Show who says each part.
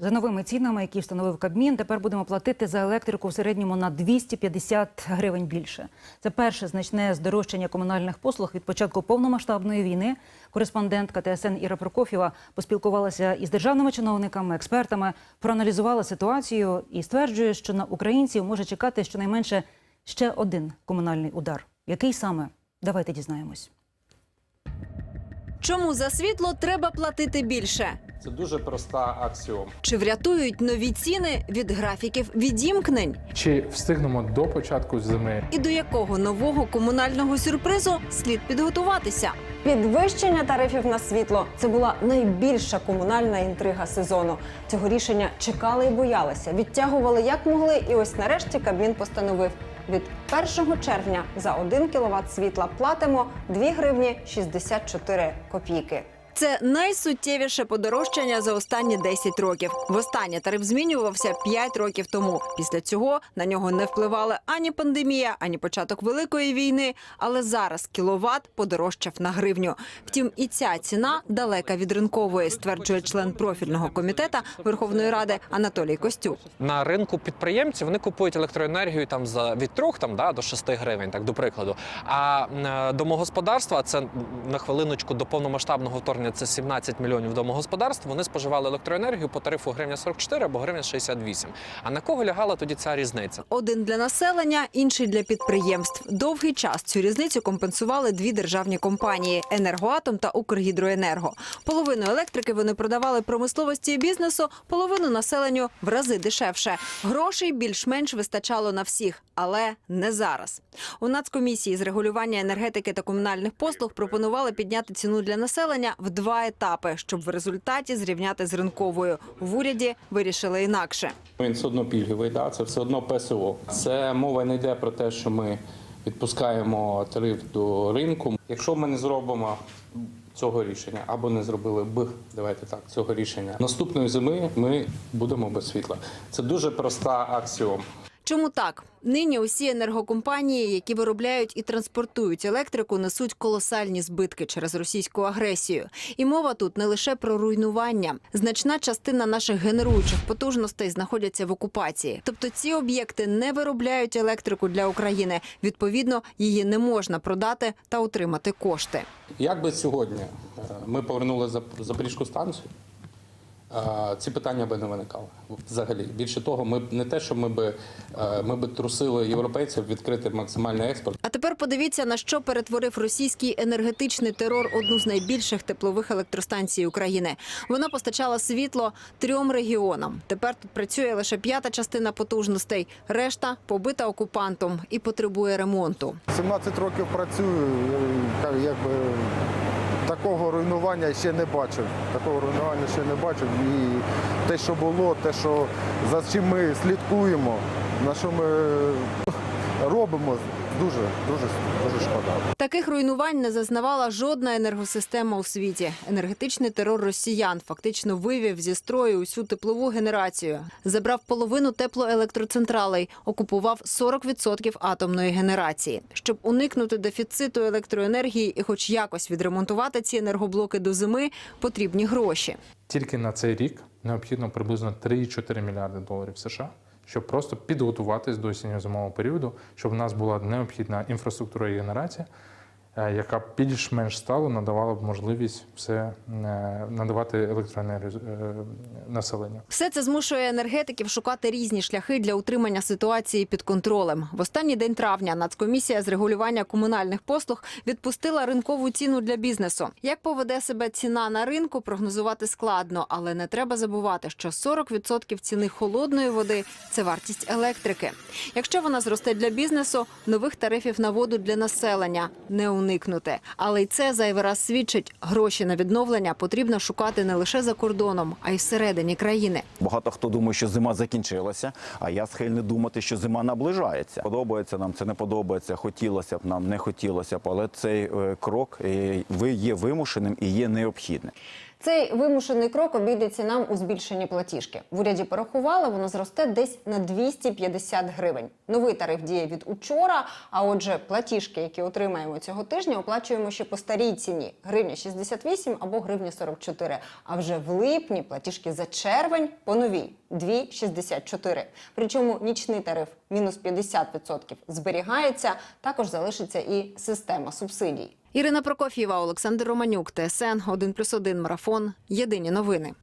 Speaker 1: За новими цінами, які встановив Кабмін, тепер будемо платити за електрику в середньому на 250 гривень більше. Це перше значне здорожчання комунальних послуг від початку повномасштабної війни. Кореспондентка ТСН Іра Прокофєва поспілкувалася із державними чиновниками, експертами, проаналізувала ситуацію і стверджує, що на українців може чекати щонайменше ще один комунальний удар. Який саме? Давайте дізнаємось.
Speaker 2: Чому за світло треба платити більше?
Speaker 3: Це дуже проста аксіома.
Speaker 2: Чи врятують нові ціни від графіків відімкнень?
Speaker 4: Чи встигнемо до початку зими?
Speaker 2: І до якого нового комунального сюрпризу слід підготуватися?
Speaker 5: Підвищення тарифів на світло це була найбільша комунальна інтрига сезону. Цього рішення чекали і боялися, відтягували як могли. І ось нарешті Кабмін постановив. Від 1 червня за 1 кВт світла платимо 2 гривні 64 копійки.
Speaker 2: Це найсуттєвіше подорожчання за останні 10 років. Востаннє тариф змінювався 5 років тому. Після цього на нього не впливали ані пандемія, ані початок великої війни. Але зараз кіловат подорожчав на гривню. Втім, і ця ціна далека від ринкової, стверджує член профільного комітета Верховної Ради Анатолій Костюк.
Speaker 6: на ринку підприємці вони купують електроенергію там за від 3 там, да, до 6 гривень, так до прикладу. А домогосподарства це на хвилиночку до повномасштабного вторгнення це 17 мільйонів домогосподарств. Вони споживали електроенергію по тарифу гривня 44 або гривня 68. А на кого лягала тоді ця різниця?
Speaker 2: Один для населення, інший для підприємств. Довгий час цю різницю компенсували дві державні компанії енергоатом та Укргідроенерго. Половину електрики вони продавали промисловості і бізнесу, половину населенню в рази дешевше. Грошей більш-менш вистачало на всіх, але не зараз. У нацкомісії з регулювання енергетики та комунальних послуг пропонували підняти ціну для населення в два етапи, щоб в результаті зрівняти з ринковою. В уряді вирішили інакше.
Speaker 3: Він все одно пільговий, да? це все одно ПСО. Це мова не йде про те, що ми відпускаємо тариф до ринку. Якщо ми не зробимо цього рішення або не зробили б, давайте так, цього рішення наступної зими ми будемо без світла. Це дуже проста аксіома.
Speaker 2: Чому так? Нині усі енергокомпанії, які виробляють і транспортують електрику, несуть колосальні збитки через російську агресію. І мова тут не лише про руйнування. Значна частина наших генеруючих потужностей знаходяться в окупації. Тобто ці об'єкти не виробляють електрику для України. Відповідно, її не можна продати та отримати кошти.
Speaker 3: Як би сьогодні е, ми повернули Зап- Запорізьку станцію, ці питання би не виникали взагалі. Більше того, ми б не те, що ми би е, ми би трусили європейців відкрити максимальний експорт.
Speaker 2: А тепер подивіться, на що перетворив російський енергетичний терор одну з найбільших теплових електростанцій України. Вона постачала світло трьом регіонам. Тепер тут працює лише п'ята частина потужностей, решта побита окупантом і потребує ремонту.
Speaker 7: 17 років працюю, е, якби такого руйнування ще не бачив. Такого руйнування ще не бачив. І те, що було, те, що за чим ми слідкуємо, на що ми робимо, дуже, дуже, дуже шкода.
Speaker 2: Таких руйнувань не зазнавала жодна енергосистема у світі. Енергетичний терор росіян фактично вивів зі строю усю теплову генерацію, забрав половину теплоелектроцентралей, окупував 40% атомної генерації. Щоб уникнути дефіциту електроенергії і, хоч якось відремонтувати ці енергоблоки до зими, потрібні гроші.
Speaker 4: Тільки на цей рік необхідно приблизно 3-4 мільярди доларів США, щоб просто підготуватись до осінньо-зимового періоду, щоб в нас була необхідна інфраструктура і генерація, е, яка більш-менш стало надавала б можливість все е, надавати електроенергію е, населенню.
Speaker 2: Все це змушує енергетиків шукати різні шляхи для утримання ситуації під контролем. В останній день травня Нацкомісія з регулювання комунальних послуг відпустила ринкову ціну для бізнесу. Як поведе себе ціна на ринку, прогнозувати складно, але не треба забувати, що 40% ціни холодної води це вартість електрики. Якщо вона зросте для бізнесу, нових тарифів на воду для населення не уникнути. Але й це зайвий раз свідчить, гроші на відновлення потрібно шукати не лише за кордоном, а й всередині країни.
Speaker 8: Багато хто думає, що зима закінчилася, а я схильний думати, що зима наближається. Подобається нам це не подобається. Хотілося б нам, не хотілося б, але цей е, крок е, є вимушеним і є необхідним.
Speaker 2: Цей вимушений крок обійдеться нам у збільшенні платіжки. В уряді порахували, воно зросте десь на 250 гривень. Новий тариф діє від учора. А отже, платіжки, які отримаємо цього тижня, оплачуємо ще по старій ціні гривня 68 або гривня 44. А вже в липні платіжки за червень по новій 2,64. Причому нічний тариф мінус 50% зберігається. Також залишиться і система субсидій.
Speaker 9: Ірина Прокоф'єва, Олександр Романюк, ТСН 1+,1 Марафон. Єдині новини.